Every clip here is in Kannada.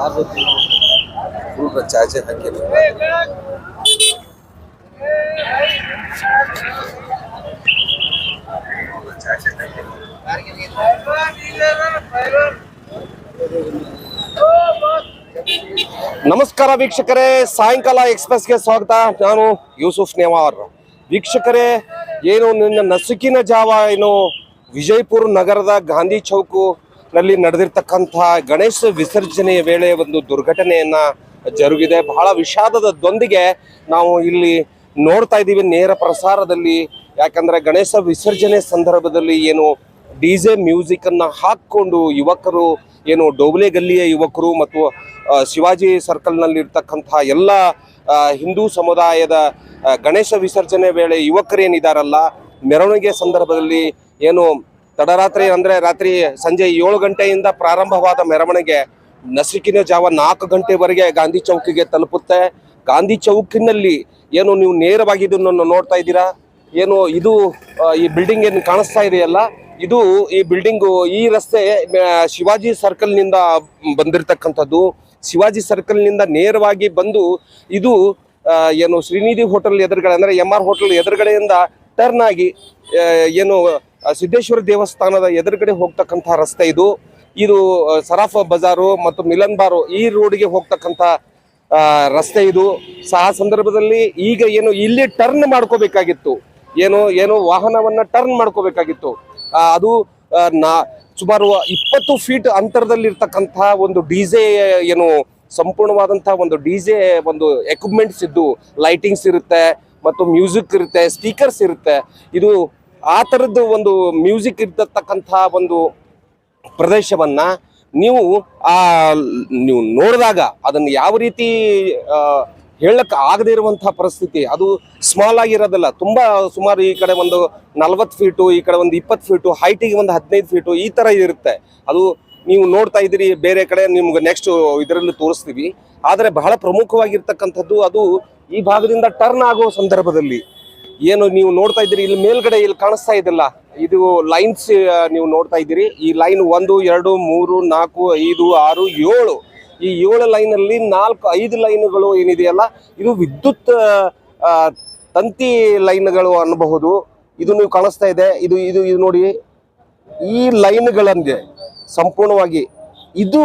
ಆರು ಫುಲ್ ಚಾರ್ಜರ್ ಹಾಕಿ ನಮಸ್ಕಾರ ವೀಕ್ಷಕರೇ ಸಾಯಂಕಾಲ ಎಕ್ಸ್ಪ್ರೆಸ್ಗೆ ಸ್ವಾಗತ ನಾನು ಯೂಸುಫ್ ನೇವಾರ್ ವೀಕ್ಷಕರೇ ಏನು ನಿನ್ನ ನಸುಕಿನ ಜಾವ ಏನು ವಿಜಯಪುರ ನಗರದ ಗಾಂಧಿ ಚೌಕು ನಲ್ಲಿ ನಡೆದಿರ್ತಕ್ಕಂತಹ ಗಣೇಶ ವಿಸರ್ಜನೆಯ ವೇಳೆ ಒಂದು ದುರ್ಘಟನೆಯನ್ನ ಜರುಗಿದೆ. ಬಹಳ ವಿಷಾದದೊಂದಿಗೆ ನಾವು ಇಲ್ಲಿ ನೋಡ್ತಾ ಇದ್ದೀವಿ ನೇರ ಪ್ರಸಾರದಲ್ಲಿ. ಯಾಕಂದ್ರೆ ಗಣೇಶ ವಿಸರ್ಜನೆ ಸಂದರ್ಭದಲ್ಲಿ ಏನು ಡಿ ಜೆ ಮ್ಯೂಸಿಕ್ ಅನ್ನ ಹಾಕೊಂಡು ಯುವಕರು, ಏನು ಡೋಬ್ಲೆ ಗಲ್ಲಿಯ ಯುವಕರು ಮತ್ತು ಶಿವಾಜಿ ಶಿವಾಜಿ ಸರ್ಕಲ್ನಲ್ಲಿ ಇರ್ತಕ್ಕಂತಹ ಎಲ್ಲ ಹಿಂದೂ ಸಮುದಾಯದ ಗಣೇಶ ವಿಸರ್ಜನೆ ವೇಳೆ ಯುವಕರೇನಿದಾರಲ್ಲ, ಮೆರವಣಿಗೆ ಸಂದರ್ಭದಲ್ಲಿ ಏನು ತಡರಾತ್ರಿ ಅಂದ್ರೆ ರಾತ್ರಿ ಸಂಜೆ ಏಳು ಗಂಟೆಯಿಂದ ಪ್ರಾರಂಭವಾದ ಮೆರವಣಿಗೆ ನಸುಕಿನ ಜಾವ ನಾಲ್ಕು ಗಂಟೆವರೆಗೆ ಗಾಂಧಿ ಚೌಕಿಗೆ ತಲುಪುತ್ತೆ. ಗಾಂಧಿ ಚೌಕಿನಲ್ಲಿ ಏನು ನೀವು ನೇರವಾಗಿ ಇದನ್ನು ನೋಡ್ತಾ ಇದ್ದೀರಾ? ಏನು ಇದು ಈ ಬಿಲ್ಡಿಂಗ್ ಏನು ಕಾಣಿಸ್ತಾ ಇದೆಯಲ್ಲ? ಇದು ಈ ಬಿಲ್ಡಿಂಗು ಈ ರಸ್ತೆ ಶಿವಾಜಿ ಸರ್ಕಲ್ನಿಂದ ಬಂದಿರತಕ್ಕಂಥದ್ದು. ಶಿವಾಜಿ ಸರ್ಕಲ್ನಿಂದ ನೇರವಾಗಿ ಬಂದು ಇದು ಏನು ಶ್ರೀನಿಧಿ ಹೋಟೆಲ್ ಎದುರುಗಡೆ, ಅಂದ್ರೆ ಎಂ ಆರ್ ಹೋಟೆಲ್ ಎದುರುಗಡೆಯಿಂದ ಟರ್ನ್ ಆಗಿ ಏನು ಸಿದ್ದೇಶ್ವರ ದೇವಸ್ಥಾನದ ಎದುರುಗಡೆ ಹೋಗ್ತಕ್ಕಂಥ ರಸ್ತೆ ಇದು. ಇದು ಸರಾಫ ಬಜಾರು ಮತ್ತು ಮಿಲನ್ ಬಾರು ಈ ರೋಡ್ಗೆ ಹೋಗ್ತಕ್ಕಂಥ ರಸ್ತೆ ಇದು. ಸಹ ಸಂದರ್ಭದಲ್ಲಿ ಈಗ ಏನು ಇಲ್ಲಿ ಟರ್ನ್ ಮಾಡ್ಕೋಬೇಕಾಗಿತ್ತು. ಏನು ಏನು ವಾಹನವನ್ನ ಟರ್ನ್ ಮಾಡ್ಕೋಬೇಕಾಗಿತ್ತು. ಅದು ನಾ, ಸುಮಾರು ಇಪ್ಪತ್ತು ಫೀಟ್ ಅಂತರದಲ್ಲಿರ್ತಕ್ಕಂಥ ಒಂದು ಡಿಜೆ ಏನು ಸಂಪೂರ್ಣವಾದಂಥ ಒಂದು ಡಿಜೆ ಒಂದು ಎಕ್ವಿಪ್ಮೆಂಟ್ಸ್ ಇದ್ದು ಲೈಟಿಂಗ್ಸ್ ಇರುತ್ತೆ ಮತ್ತು ಮ್ಯೂಸಿಕ್ ಇರುತ್ತೆ ಸ್ಪೀಕರ್ಸ್ ಇರುತ್ತೆ. ಇದು ಆ ಥರದ್ದು ಒಂದು ಮ್ಯೂಸಿಕ್ ಇರ್ತಕ್ಕಂಥ ಒಂದು ಪ್ರದೇಶವನ್ನು ನೀವು ಆ ನೀವು ನೋಡಿದಾಗ ಅದನ್ನು ಯಾವ ರೀತಿ ಹೇಳಕ್ಕೆ ಆಗದೇ ಇರುವಂಥ ಪರಿಸ್ಥಿತಿ. ಅದು ಸ್ಮಾಲ್ ಆಗಿರೋದಲ್ಲ. ತುಂಬ ಸುಮಾರು ಈ ಕಡೆ ಒಂದು ನಲ್ವತ್ತು ಫೀಟು ಈ ಕಡೆ ಒಂದು ಇಪ್ಪತ್ತು ಫೀಟು ಹೈಟಿಗೆ ಒಂದು ಹದಿನೈದು ಫೀಟು ಈ ಥರ ಇರುತ್ತೆ. ಅದು ನೀವು ನೋಡ್ತಾ ಇದ್ದೀರಿ, ಬೇರೆ ಕಡೆ ನಿಮ್ಗೆ ನೆಕ್ಸ್ಟ್ ಇದರಲ್ಲಿ ತೋರಿಸ್ತೀವಿ. ಆದರೆ ಬಹಳ ಪ್ರಮುಖವಾಗಿರ್ತಕ್ಕಂಥದ್ದು ಅದು ಈ ಭಾಗದಿಂದ ಟರ್ನ್ ಆಗೋ ಸಂದರ್ಭದಲ್ಲಿ. ಏನು ನೀವು ನೋಡ್ತಾ ಇದ್ದೀರಿ? ಇಲ್ಲಿ ಮೇಲ್ಗಡೆ ಇಲ್ಲಿ ಕಾಣಿಸ್ತಾ ಇದೆಲ್ಲ ಇದು ಲೈನ್ಸ್ ನೀವು ನೋಡ್ತಾ ಇದ್ದೀರಿ. ಈ ಲೈನ್ ಒಂದು, ಎರಡು, ಮೂರು, ನಾಲ್ಕು, ಐದು, ಆರು, ಏಳು. ಈ ಏಳು ಲೈನ್ ಅಲ್ಲಿ ನಾಲ್ಕು, ಐದು ಲೈನ್ಗಳು ಏನಿದೆಯಲ್ಲ, ಇದು ವಿದ್ಯುತ್ ತಂತಿ ಲೈನ್ಗಳು ಅನ್ನಬಹುದು. ಇದು ನೀವು ಕಾಣಿಸ್ತಾ ಇದೆ. ಇದು ಇದು ಇದು ನೋಡಿ, ಈ ಲೈನ್ಗಳಂದೆ ಸಂಪೂರ್ಣವಾಗಿ. ಇದು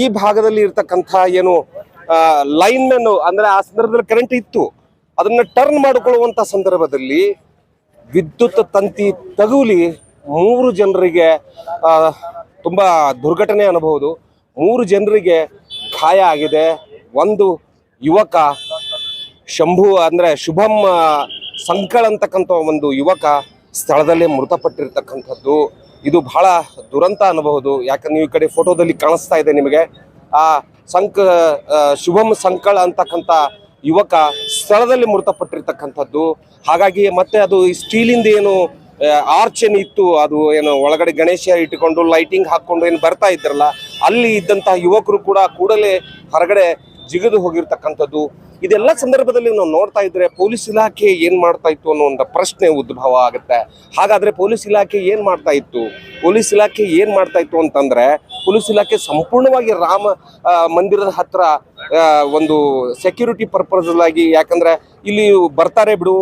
ಈ ಭಾಗದಲ್ಲಿ ಇರ್ತಕ್ಕಂಥ ಏನು ಲೈನ್ ಮ್ಯಾನ್ ಅಂದ್ರೆ ಆ ಸಂದರ್ಭದಲ್ಲಿ ಕರೆಂಟ್ ಇತ್ತು. ಅದನ್ನ ಟರ್ನ್ ಮಾಡಿಕೊಳ್ಳುವಂತ ಸಂದರ್ಭದಲ್ಲಿ ವಿದ್ಯುತ್ ತಂತಿ ತಗುಲಿ ಮೂರು ಜನರಿಗೆ ತುಂಬಾ ದುರ್ಘಟನೆ ಅನ್ನಬಹುದು ಮೂರು ಜನರಿಗೆ ಗಾಯ ಆಗಿದೆ. ಒಂದು ಯುವಕ, ಶಂಭು ಅಂದ್ರೆ ಶುಭಂ ಸಂಕಳ ಅಂತಕ್ಕಂಥ ಒಂದು ಯುವಕ ಸ್ಥಳದಲ್ಲೇ ಮೃತಪಟ್ಟಿರ್ತಕ್ಕಂಥದ್ದು. ಇದು ಬಹಳ ದುರಂತ ಅನ್ನಬಹುದು ಯಾಕಂದ್ರೆ ನೀವು ಈ ಕಡೆ ಫೋಟೋದಲ್ಲಿ ಕಾಣಿಸ್ತಾ ಇದೆ ನಿಮಗೆ. ಆ, ಸಂಕ ಶುಭಂ ಸಂಕಳ ಅಂತಕ್ಕಂಥ ಯುವಕ ಸ್ಥಳದಲ್ಲಿ ಮೃತಪಟ್ಟಿರ್ತಕ್ಕಂಥದ್ದು. ಹಾಗಾಗಿ ಮತ್ತೆ ಅದು ಸ್ಟೀಲಿಂದ ಏನು ಆರ್ಚ್ ಏನು ಇತ್ತು, ಅದು ಏನು ಒಳಗಡೆ ಗಣೇಶ ಇಟ್ಟುಕೊಂಡು ಲೈಟಿಂಗ್ ಹಾಕೊಂಡು ಏನು ಬರ್ತಾ ಇದ್ರಲ್ಲ, ಅಲ್ಲಿ ಇದ್ದಂತಹ ಯುವಕರು ಕೂಡ ಕೂಡಲೇ ಹೊರಗಡೆ ಜಿಗಿದು ಹೋಗಿರ್ತಕ್ಕಂಥದ್ದು. ಇದೆಲ್ಲ ಸಂದರ್ಭದಲ್ಲಿ ನಾವು ನೋಡ್ತಾ ಇದ್ರೆ ಪೊಲೀಸ್ ಇಲಾಖೆ ಏನ್ ಮಾಡ್ತಾ ಇತ್ತು ಅನ್ನೋ ಒಂದು ಪ್ರಶ್ನೆ ಉದ್ಭವ ಆಗುತ್ತೆ. ಹಾಗಾದ್ರೆ ಪೊಲೀಸ್ ಇಲಾಖೆ ಏನ್ ಮಾಡ್ತಾ ಇತ್ತು? ಪೊಲೀಸ್ ಇಲಾಖೆ ಏನ್ ಮಾಡ್ತಾ ಇತ್ತು ಅಂತಂದ್ರೆ ಪೊಲೀಸ್ ಇಲಾಖೆ ಸಂಪೂರ್ಣವಾಗಿ ರಾಮ ಮಂದಿರದ ಹತ್ರ ಒಂದು ಸೆಕ್ಯೂರಿಟಿ ಪರ್ಪಸ್ ಆಗಿ ಯಾಕಂದ್ರೆ ಇಲ್ಲಿ ಬರ್ತಾರೆ ಬಿಡು,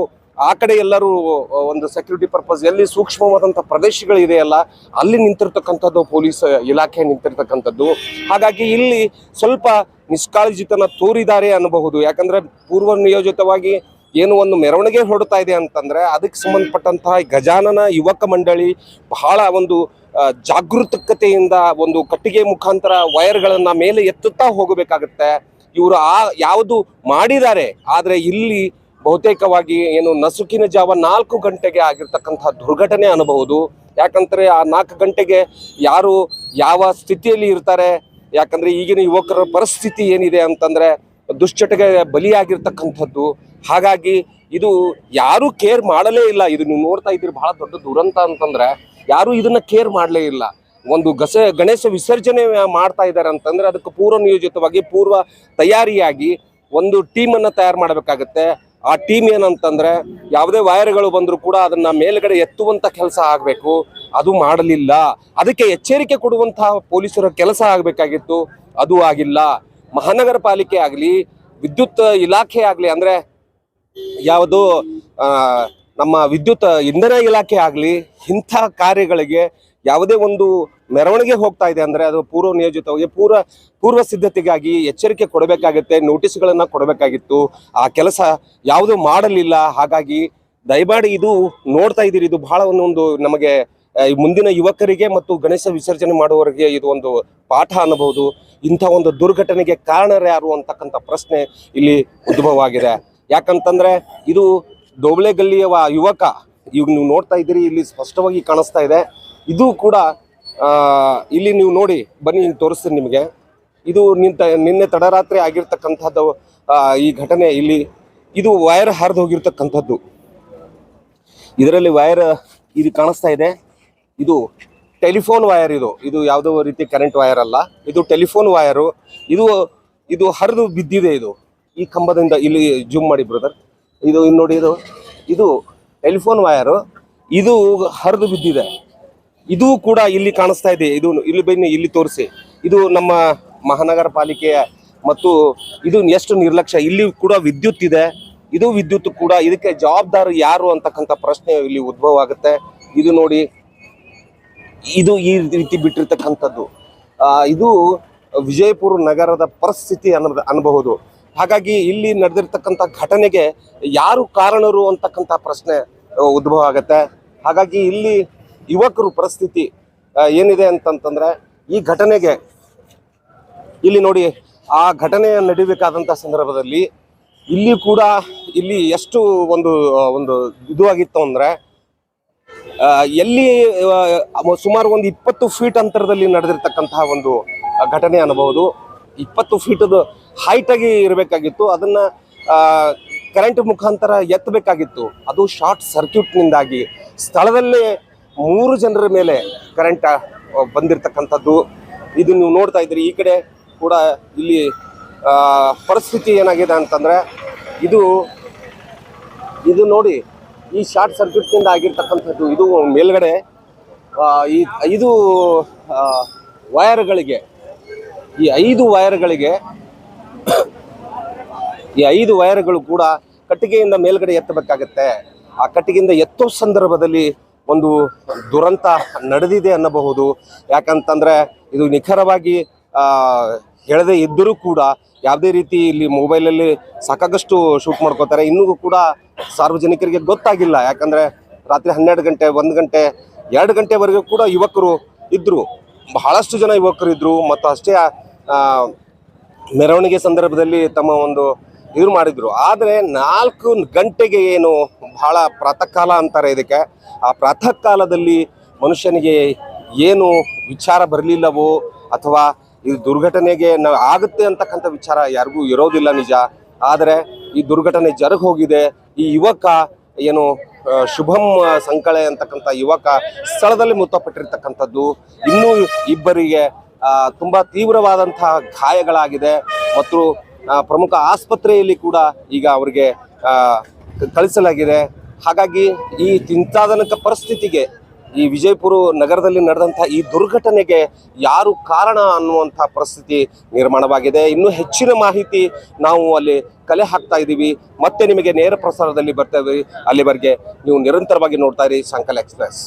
ಆ ಕಡೆ ಎಲ್ಲರೂ ಒಂದು ಸೆಕ್ಯೂರಿಟಿ ಪರ್ಪಸ್ ಎಲ್ಲಿ ಸೂಕ್ಷ್ಮವಾದಂಥ ಪ್ರದೇಶಗಳಿದೆಯಲ್ಲ ಅಲ್ಲಿ ನಿಂತಿರ್ತಕ್ಕಂಥದ್ದು ಪೊಲೀಸ್ ಇಲಾಖೆ ನಿಂತಿರ್ತಕ್ಕಂಥದ್ದು. ಹಾಗಾಗಿ ಇಲ್ಲಿ ಸ್ವಲ್ಪ ನಿಷ್ಕಾಳಜಿತನ ತೋರಿದ್ದಾರೆ ಅನ್ನಬಹುದು. ಯಾಕಂದ್ರೆ ಪೂರ್ವ ನಿಯೋಜಿತವಾಗಿ ಏನು ಒಂದು ಮೆರವಣಿಗೆ ಹೊರಡ್ತಾ ಇದೆ ಅಂತಂದ್ರೆ, ಅದಕ್ಕೆ ಸಂಬಂಧಪಟ್ಟಂತಹ ಗಜಾನನ ಯುವಕ ಮಂಡಳಿ ಬಹಳ ಒಂದು ಜಾಗೃತಕತೆಯಿಂದ ಒಂದು ಕಟ್ಟಿಗೆ ಮುಖಾಂತರ ವೈರ್ಗಳನ್ನ ಮೇಲೆ ಎತ್ತುತ್ತಾ ಹೋಗಬೇಕಾಗತ್ತೆ. ಇವರು ಆ ಯಾವುದು ಮಾಡಿದ್ದಾರೆ, ಆದರೆ ಇಲ್ಲಿ ಬಹುತೇಕವಾಗಿ ಏನು ನಸುಕಿನ ಜಾವ ನಾಲ್ಕು ಗಂಟೆಗೆ ಆಗಿರ್ತಕ್ಕಂಥ ದುರ್ಘಟನೆ ಅನ್ನಬಹುದು ಯಾಕಂದ್ರೆ ಆ ನಾಲ್ಕು ಗಂಟೆಗೆ ಯಾರು ಯಾವ ಸ್ಥಿತಿಯಲ್ಲಿ ಇರ್ತಾರೆ, ಯಾಕಂದ್ರೆ ಈಗಿನ ಯುವಕರ ಪರಿಸ್ಥಿತಿ ಏನಿದೆ ಅಂತಂದ್ರೆ ದುಶ್ಚಟಗೆ ಬಲಿಯಾಗಿರ್ತಕ್ಕಂಥದ್ದು. ಹಾಗಾಗಿ ಇದು ಯಾರು ಕೇರ್ ಮಾಡಲೇ ಇಲ್ಲ. ಇದು ನೀವು ನೋಡ್ತಾ ಇದ್ದೀರಿ, ಬಹಳ ದೊಡ್ಡ ದುರಂತ ಅಂತಂದ್ರೆ ಯಾರು ಇದನ್ನ ಕೇರ್ ಮಾಡಲೇ ಇಲ್ಲ. ಒಂದು ಗಸ, ಗಣೇಶ ವಿಸರ್ಜನೆ ಮಾಡ್ತಾ ಇದ್ದಾರೆ ಅಂತಂದ್ರೆ ಅದಕ್ಕೆ ಪೂರ್ವ ನಿಯೋಜಿತವಾಗಿ ಪೂರ್ವ ತಯಾರಿಯಾಗಿ ಒಂದು ಟೀಮನ್ನ ತಯಾರು ಮಾಡಬೇಕಾಗತ್ತೆ. ಆ ಟೀಮ್ ಏನಂತಂದ್ರೆ ಯಾವುದೇ ವೈರ್ಗಳು ಬಂದರೂ ಕೂಡ ಅದನ್ನ ಮೇಲ್ಗಡೆ ಎತ್ತುವಂತ ಕೆಲಸ ಆಗಬೇಕು. ಅದು ಮಾಡಲಿಲ್ಲ. ಅದಕ್ಕೆ ಎಚ್ಚರಿಕೆ ಕೊಡುವಂತಹ ಪೊಲೀಸರ ಕೆಲಸ ಆಗಬೇಕಾಗಿತ್ತು. ಅದು ಆಗಿಲ್ಲ. ಮಹಾನಗರ ಪಾಲಿಕೆ ಆಗಲಿ, ವಿದ್ಯುತ್ ಇಲಾಖೆ ಆಗಲಿ ಅಂದ್ರೆ ಯಾವುದು ನಮ್ಮ ವಿದ್ಯುತ್ ಇಂಧನ ಇಲಾಖೆ ಆಗಲಿ, ಇಂಥ ಕಾರ್ಯಗಳಿಗೆ ಯಾವುದೇ ಒಂದು ಮೆರವಣಿಗೆ ಹೋಗ್ತಾ ಇದೆ ಅಂದರೆ ಅದು ಪೂರ್ವ ನಿಯೋಜಿತವಾಗಿ, ಪೂರ್ವ ಪೂರ್ವ ಸಿದ್ಧತೆಗಾಗಿ ಎಚ್ಚರಿಕೆ ಕೊಡಬೇಕಾಗುತ್ತೆ, ನೋಟಿಸ್ಗಳನ್ನು ಕೊಡಬೇಕಾಗಿತ್ತು. ಆ ಕೆಲಸ ಯಾವುದು ಮಾಡಲಿಲ್ಲ. ಹಾಗಾಗಿ ದಯಮಾಡಿ ಇದು ನೋಡ್ತಾ ಇದ್ದೀರಿ. ಇದು ಬಹಳ ಒಂದೊಂದು ನಮಗೆ ಮುಂದಿನ ಯುವಕರಿಗೆ ಮತ್ತು ಗಣೇಶ ವಿಸರ್ಜನೆ ಮಾಡುವವರಿಗೆ ಇದು ಒಂದು ಪಾಠ ಅನ್ನಬಹುದು. ಇಂಥ ಒಂದು ದುರ್ಘಟನೆಗೆ ಕಾರಣರು ಯಾರು ಅಂತಕ್ಕಂಥ ಪ್ರಶ್ನೆ ಇಲ್ಲಿ ಉದ್ಭವವಾಗಿದೆ. ಯಾಕಂತಂದ್ರೆ ಇದು ದೋಬಳೆ ಗಲ್ಲಿಯ ಯುವಕ ಇವಾಗ ನೀವು ನೋಡ್ತಾ ಇದ್ದೀರಿ, ಇಲ್ಲಿ ಸ್ಪಷ್ಟವಾಗಿ ಕಾಣಿಸ್ತಾ ಇದೆ. ಇದು ಕೂಡ ಇಲ್ಲಿ ನೀವು ನೋಡಿ, ಬನ್ನಿ ಹಿಂಗೆ ತೋರಿಸ್ತೀನಿ ನಿಮಗೆ. ಇದು ನಿಂತ, ನಿನ್ನೆ ತಡರಾತ್ರಿ ಆಗಿರ್ತಕ್ಕಂಥದ್ದು ಈ ಘಟನೆ ಇಲ್ಲಿ. ಇದು ವೈರ್ ಹರಿದು ಹೋಗಿರ್ತಕ್ಕಂಥದ್ದು. ಇದರಲ್ಲಿ ವೈರ್, ಇದು ಕಾಣಿಸ್ತಾ ಇದೆ. ಇದು ಟೆಲಿಫೋನ್ ವೈರ್ ಇದು. ಇದು ಯಾವುದೋ ರೀತಿ ಕರೆಂಟ್ ವೈರ್ ಅಲ್ಲ. ಇದು ಟೆಲಿಫೋನ್ ವೈರು. ಇದು ಇದು ಹರಿದು ಬಿದ್ದಿದೆ ಇದು. ಈ ಕಂಬದಿಂದ ಇಲ್ಲಿ ಜೂಮ್ ಮಾಡಿ, ಬ್ರದರ್. ಇದು ನೋಡಿ ಇದು. ಇದು ಟೆಲಿಫೋನ್ ವೈರು ಇದು ಹರಿದು ಬಿದ್ದಿದೆ. ಇದು ಕೂಡ ಇಲ್ಲಿ ಕಾಣಿಸ್ತಾ ಇದೆ. ಇದು ಇಲ್ಲಿ ಬನ್ನಿ, ಇಲ್ಲಿ ತೋರಿಸಿ. ಇದು ನಮ್ಮ ಮಹಾನಗರ ಪಾಲಿಕೆಯ ಮತ್ತು ಇದು ಎಷ್ಟು ನಿರ್ಲಕ್ಷ್ಯ. ಇಲ್ಲಿ ಕೂಡ ವಿದ್ಯುತ್ ಇದೆ. ಇದು ವಿದ್ಯುತ್ ಕೂಡ ಇದಕ್ಕೆ ಜವಾಬ್ದಾರಿ ಯಾರು ಅಂತಕ್ಕಂಥ ಪ್ರಶ್ನೆ ಇಲ್ಲಿ ಉದ್ಭವ ಆಗುತ್ತೆ. ಇದು ನೋಡಿ, ಇದು ಈ ರೀತಿ ಬಿಟ್ಟಿರ್ತಕ್ಕಂಥದ್ದು. ಇದು ವಿಜಯಪುರ ನಗರದ ಪರಿಸ್ಥಿತಿ ಅನ್ನ ಅನ್ಬಹುದು ಹಾಗಾಗಿ ಇಲ್ಲಿ ನಡೆದಿರ್ತಕ್ಕಂಥ ಘಟನೆಗೆ ಯಾರು ಕಾರಣರು ಅಂತಕ್ಕಂಥ ಪ್ರಶ್ನೆ ಉದ್ಭವ ಆಗತ್ತೆ. ಹಾಗಾಗಿ ಇಲ್ಲಿ ಯುವಕರು ಪರಿಸ್ಥಿತಿ ಏನಿದೆ ಅಂತಂತಂದ್ರೆ ಈ ಘಟನೆಗೆ ಇಲ್ಲಿ ನೋಡಿ, ಆ ಘಟನೆ ನಡಿಬೇಕಾದಂಥ ಸಂದರ್ಭದಲ್ಲಿ ಇಲ್ಲಿ ಕೂಡ ಇಲ್ಲಿ ಎಷ್ಟು ಒಂದು ಒಂದು ಇದು ಆಗಿತ್ತು ಅಂದ್ರೆ ಎಲ್ಲಿ ಸುಮಾರು ಒಂದು ಇಪ್ಪತ್ತು ಫೀಟ್ ಅಂತರದಲ್ಲಿ ನಡೆದಿರ್ತಕ್ಕಂತಹ ಒಂದು ಘಟನೆ ಅನ್ನಬಹುದು. ಇಪ್ಪತ್ತು ಫೀಟದ ಹೈಟ್ ಆಗಿ ಇರಬೇಕಾಗಿತ್ತು. ಅದನ್ನ ಕರೆಂಟ್ ಮುಖಾಂತರ ಎತ್ತಬೇಕಾಗಿತ್ತು. ಅದು ಶಾರ್ಟ್ ಸರ್ಕ್ಯೂಟ್ನಿಂದಾಗಿ ಸ್ಥಳದಲ್ಲೇ ಮೂರು ಜನರ ಮೇಲೆ ಕರೆಂಟ್ ಬಂದಿರತಕ್ಕಂಥದ್ದು. ಇದು ನೀವು ನೋಡ್ತಾ ಇದ್ದೀರಿ. ಈ ಕಡೆ ಕೂಡ ಇಲ್ಲಿ ಪರಿಸ್ಥಿತಿ ಏನಾಗಿದೆ ಅಂತಂದ್ರೆ, ಇದು ಇದು ನೋಡಿ, ಈ ಶಾರ್ಟ್ ಸರ್ಕ್ಯೂಟ್ನಿಂದ ಆಗಿರ್ತಕ್ಕಂಥದ್ದು. ಇದು ಮೇಲ್ಗಡೆ ಈ ಐದು ವಯರ್ಗಳಿಗೆ ಈ ಐದು ವೈರ್ಗಳಿಗೆ ಈ ಐದು ವೈರ್ಗಳು ಕೂಡ ಕಟ್ಟಿಗೆಯಿಂದ ಮೇಲ್ಗಡೆ ಎತ್ತಬೇಕಾಗತ್ತೆ. ಆ ಕಟ್ಟಿಗೆಯಿಂದ ಎತ್ತೋ ಸಂದರ್ಭದಲ್ಲಿ ಒಂದು ದುರಂತ ನಡೆದಿದೆ ಅನ್ನಬಹುದು. ಯಾಕಂತಂದ್ರೆ ಇದು ನಿಖರವಾಗಿ ಹೇಳದೇ ಇದ್ದರೂ ಕೂಡ ಯಾವುದೇ ರೀತಿ ಇಲ್ಲಿ ಮೊಬೈಲಲ್ಲಿ ಸಾಕಾಗಷ್ಟು ಶೂಟ್ ಮಾಡ್ಕೋತಾರೆ. ಇನ್ನೂ ಕೂಡ ಸಾರ್ವಜನಿಕರಿಗೆ ಗೊತ್ತಾಗಿಲ್ಲ. ಯಾಕಂದ್ರೆ ರಾತ್ರಿ ಹನ್ನೆರಡು ಗಂಟೆ, ಒಂದು ಗಂಟೆ, ಎರಡು ಗಂಟೆವರೆಗೂ ಕೂಡ ಯುವಕರು ಇದ್ದರು ಬಹಳಷ್ಟು ಜನ ಯುವಕರು ಇದ್ದರು ಮತ್ತು ಅಷ್ಟೇ ಮೆರವಣಿಗೆ ಸಂದರ್ಭದಲ್ಲಿ ತಮ್ಮ ಒಂದು ಇದು ಮಾಡಿದ್ರು. ಆದರೆ ನಾಲ್ಕು ಗಂಟೆಗೆ ಏನು ಬಹಳ ಪ್ರಾತಃ ಕಾಲ ಅಂತಾರೆ ಇದಕ್ಕೆ. ಆ ಪ್ರಾತಃ ಕಾಲದಲ್ಲಿ ಮನುಷ್ಯನಿಗೆ ಏನು ವಿಚಾರ ಬರಲಿಲ್ಲವೋ ಅಥವಾ ಇದು ದುರ್ಘಟನೆಗೆ ನಾವು ಆಗುತ್ತೆ ಅಂತಕ್ಕಂಥ ವಿಚಾರ ಯಾರಿಗೂ ಇರೋದಿಲ್ಲ ನಿಜ. ಆದರೆ ಈ ದುರ್ಘಟನೆ ಜರುಗ್ ಹೋಗಿದೆ ಈ ಯುವಕ ಏನು ಶುಭಂ ಸಂಕಳೆ ಅಂತಕ್ಕಂಥ ಯುವಕ ಸ್ಥಳದಲ್ಲಿ ಮೃತಪಟ್ಟಿರ್ತಕ್ಕಂಥದ್ದು. ಇನ್ನೂ ಇಬ್ಬರಿಗೆ ತುಂಬಾ ತೀವ್ರವಾದಂತಹ ಗಾಯಗಳಾಗಿದೆ. ಮತ್ತು ಪ್ರಮುಖ ಆಸ್ಪತ್ರೆಯಲ್ಲಿ ಕೂಡ ಈಗ ಅವರಿಗೆ ಕಳಿಸಲಾಗಿದೆ. ಹಾಗಾಗಿ ಈ ಚಿಂತಾಜನಕ ಪರಿಸ್ಥಿತಿಗೆ ಈ ವಿಜಯಪುರ ನಗರದಲ್ಲಿ ನಡೆದಂತಹ ಈ ದುರ್ಘಟನೆಗೆ ಯಾರು ಕಾರಣ ಅನ್ನುವಂಥ ಪರಿಸ್ಥಿತಿ ನಿರ್ಮಾಣವಾಗಿದೆ. ಇನ್ನೂ ಹೆಚ್ಚಿನ ಮಾಹಿತಿ ನಾವು ಅಲ್ಲಿ ಕಲೆ ಹಾಕ್ತಾ ಇದ್ದೀವಿ. ಮತ್ತೆ ನಿಮಗೆ ನೇರ ಪ್ರಸಾರದಲ್ಲಿ ಬರ್ತೇವೆ ಅಲ್ಲಿವರೆಗೆ ನೀವು ನಿರಂತರವಾಗಿ ನೋಡ್ತಾ ಇರಿ ಸಂಕಲ್ ಎಕ್ಸ್ಪ್ರೆಸ್.